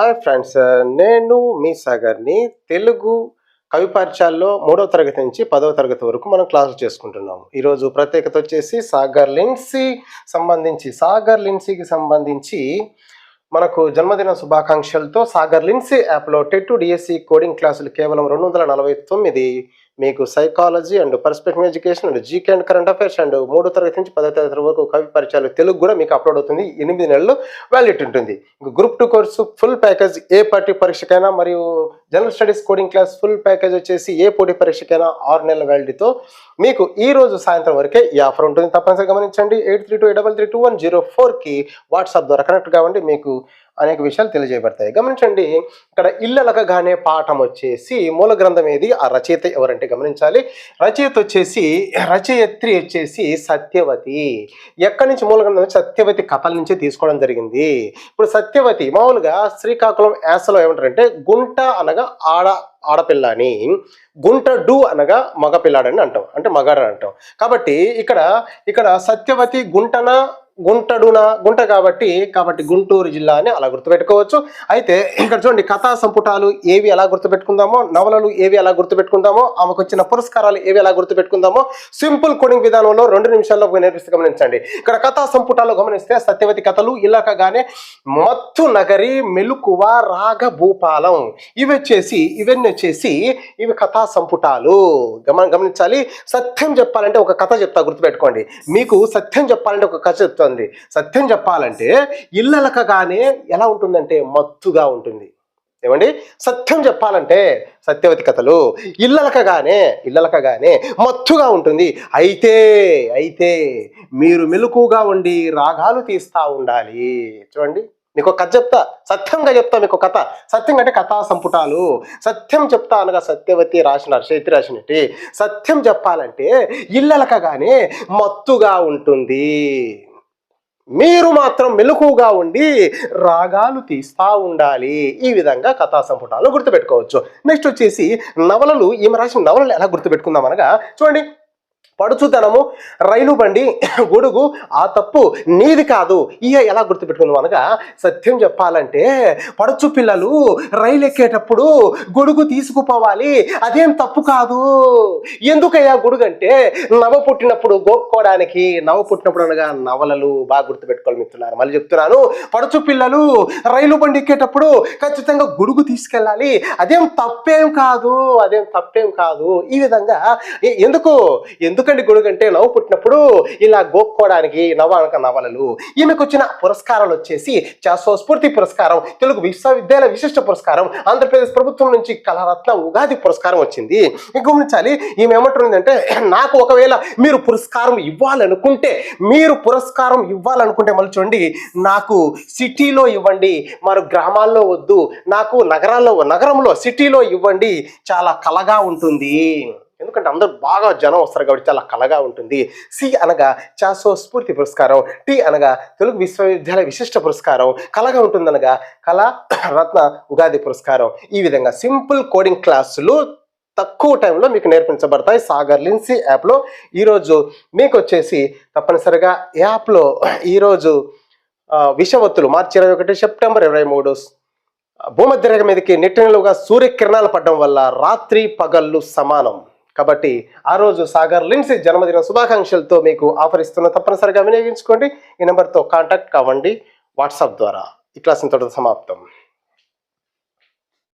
Hi friends నేను మీ సాగర్ని తెలుగు కవి పరిచయాల్లో మూడవ తరగతి నుంచి పదవ తరగతి వరకు మనం క్లాసులు చేసుకుంటున్నాము. ఈరోజు ప్రత్యేకత వచ్చేసి సాగర్ లిన్సీ సంబంధించి సాగర్ లిన్సీకి సంబంధించి మనకు జన్మదిన శుభాకాంక్షలతో సాగర్ లిన్సీ యాప్లో టెట్ డిఎస్సి కోడింగ్ క్లాసులు కేవలం రెండు వందల నలభై తొమ్మిది మీకు psychology and perspective education and GK and current affairs and మూడో తరగతి నుంచి పదో తరగతి వరకు కవి పరిచయాలు తెలుగు కూడా మీకు అప్లోడ్ అవుతుంది. ఎనిమిది నెలలు వ్యాలిడ్ ఉంటుంది. ఇంక group two course full package ఏ పార్టీ పరీక్షకైనా మరియు general studies coding class full package వచ్చేసి ఏ పోటీ పరీక్షకైనా ఆరు నెలల వ్యాలిడితో మీకు ఈ రోజు సాయంత్రం వరకే ఈ ఆఫర్ ఉంటుంది. తప్పనిసరిగా గమనించండి. Eight three two double three two one zero ఫోర్కి వాట్సాప్ ద్వారా కనెక్ట్ కావండి. మీకు అనేక విషయాలు తెలియజేయబడతాయి. గమనించండి ఇక్కడ ఇల్లలకగానే పాఠం వచ్చేసి మూల గ్రంథం ఏది? ఆ రచయిత ఎవరంటే గమనించాలి. రచయిత వచ్చేసి రచయిత్రి వచ్చేసి సత్యవతి. ఎక్కడి నుంచి మూల గ్రంథం? సత్యవతి కథల నుంచే తీసుకోవడం జరిగింది. ఇప్పుడు సత్యవతి మామూలుగా శ్రీకాకుళం యాసలో ఏమంటారంటే గుంట అనగా ఆడ ఆడపిల్ల అని గుంట డూ అనగా మగపిల్లాడని అంటాం. అంటే మగాడని అంటాం. కాబట్టి ఇక్కడ ఇక్కడ సత్యవతి గుంటన గుంటడున గుంట కాబట్టి కాబట్టి గుంటూరు జిల్లా అని అలా గుర్తుపెట్టుకోవచ్చు. అయితే ఇక్కడ చూడండి కథా సంపుటాలు ఏవి ఎలా గుర్తుపెట్టుకుందామో నవలలు ఏవి ఎలా గుర్తుపెట్టుకుందామో ఆమెకు వచ్చిన పురస్కారాలు ఏవి ఎలా గుర్తుపెట్టుకుందామో సింపుల్ కోడింగ్ విధానంలో రెండు నిమిషాల్లో నేర్పిస్తే గమనించండి. ఇక్కడ కథా సంపుటాలు గమనిస్తే సత్యవతి కథలు ఇలాకగానే మత్తు నగరి మెలుకువ రాగ భూపాలం ఇవి వచ్చేసి ఇవన్నీ వచ్చేసి ఇవి కథా సంపుటాలు. గమ గమనించాలి. సత్యం చెప్పాలంటే ఒక కథ చెప్తా గుర్తుపెట్టుకోండి. మీకు సత్యం చెప్పాలంటే ఒక కథ చెప్తుంది సత్యం చెప్పాలంటే ఇల్లలకగానే ఎలా ఉంటుందంటే మత్తుగా ఉంటుంది. ఏమండి? సత్యం చెప్పాలంటే సత్యవతి కథలు ఇల్లలకగానే ఇల్లలకగానే మత్తుగా ఉంటుంది. అయితే అయితే మీరు మెలకుగా ఉండి రాగాలు తీస్తా ఉండాలి. చూడండి. మీకు ఒక కథ చెప్తా. సత్యంగా చెప్తా మీకు కథ. సత్యం అంటే కథా సంపుటాలు. సత్యం చెప్తా అనగా సత్యవతి రాసిన రచయిత్రి రాసినట్టు. సత్యం చెప్పాలంటే ఇల్లలకగానే మత్తుగా ఉంటుంది. మీరు మాత్రం మెలకుగా ఉండి రాగాలు తీస్తా ఉండాలి. ఈ విధంగా కథా సంపుటాలు గుర్తుపెట్టుకోవచ్చు. నెక్స్ట్ వచ్చేసి నవలలు ఈమె రాసిన నవలలు ఎలా గుర్తుపెట్టుకుందాం అనగా చూడండి. పడుచుతనము రైలు బండి గొడుగు ఆ తప్పు నీది కాదు. ఇక ఎలా గుర్తుపెట్టుకుందాం అనగా సత్యం చెప్పాలంటే పడుచు పిల్లలు రైలు ఎక్కేటప్పుడు గొడుగు తీసుకుపోవాలి. అదేం తప్పు కాదు. ఎందుకయ్యా గొడుగు అంటే నవ పుట్టినప్పుడు గోక్కోవడానికి నవ పుట్టినప్పుడు అనగా నవలలు బాగా గుర్తుపెట్టుకోవాలి మిత్రులారు. మళ్ళీ చెప్తున్నాను పడుచు పిల్లలు రైలు బండి ఎక్కేటప్పుడు ఖచ్చితంగా గొడుగు తీసుకెళ్ళాలి. అదేం తప్పేం కాదు అదేం తప్పేం కాదు. ఈ విధంగా ఎందుకు? ఎందుకు ఎందుకండి గొడుగు అంటే నవ్వు పుట్టినప్పుడు ఇలా గోక్కోవడానికి నవ నవలలు ఈమెకు వచ్చిన పురస్కారాలు వచ్చేసి చాసో స్ఫూర్తి పురస్కారం తెలుగు విశ్వవిద్యాలయ విశిష్ట పురస్కారం ఆంధ్రప్రదేశ్ ప్రభుత్వం నుంచి కళారత్న ఉగాది పురస్కారం వచ్చింది. గమనించాలి ఈమె ఏమంటుందంటే నాకు ఒకవేళ మీరు పురస్కారం ఇవ్వాలనుకుంటే మీరు పురస్కారం ఇవ్వాలనుకుంటే మళ్ళీ చూడండి నాకు సిటీలో ఇవ్వండి మరి గ్రామాల్లో వద్దు నాకు నగరాల్లో నగరంలో సిటీలో ఇవ్వండి చాలా కలగా ఉంటుంది. ఎందుకంటే అందరూ బాగా జనం వస్తారు కాబట్టి చాలా కలగా ఉంటుంది. సి అనగా చాసో స్ఫూర్తి పురస్కారం టి అనగా తెలుగు విశ్వవిద్యాలయ విశిష్ట పురస్కారం కలగా ఉంటుందనగా కళా రత్న ఉగాది పురస్కారం. ఈ విధంగా సింపుల్ కోడింగ్ క్లాసులు తక్కువ టైంలో మీకు నేర్పించబడతాయి సాగర్ లిన్సీ యాప్లో ఈరోజు మీకు వచ్చేసి తప్పనిసరిగా యాప్లో ఈరోజు విషవత్తులు మార్చి ఇరవై ఒకటి సెప్టెంబర్ ఇరవై మూడు భూమధ్యరేఖ మీదకి నెట్టినలుగా సూర్యకిరణాలు పడడం వల్ల రాత్రి పగళ్ళు సమానం. కాబట్టి ఆ రోజు సాగర్ లిమ్స్ జన్మదిన శుభాకాంక్షలతో మీకు ఆఫర్ ఇస్తున్న తప్పనిసరిగా వినియోగించుకోండి. ఈ నెంబర్తో కాంటాక్ట్ కావండి వాట్సాప్ ద్వారా ఈ క్లాస్ ఇంతటితో సమాప్తం.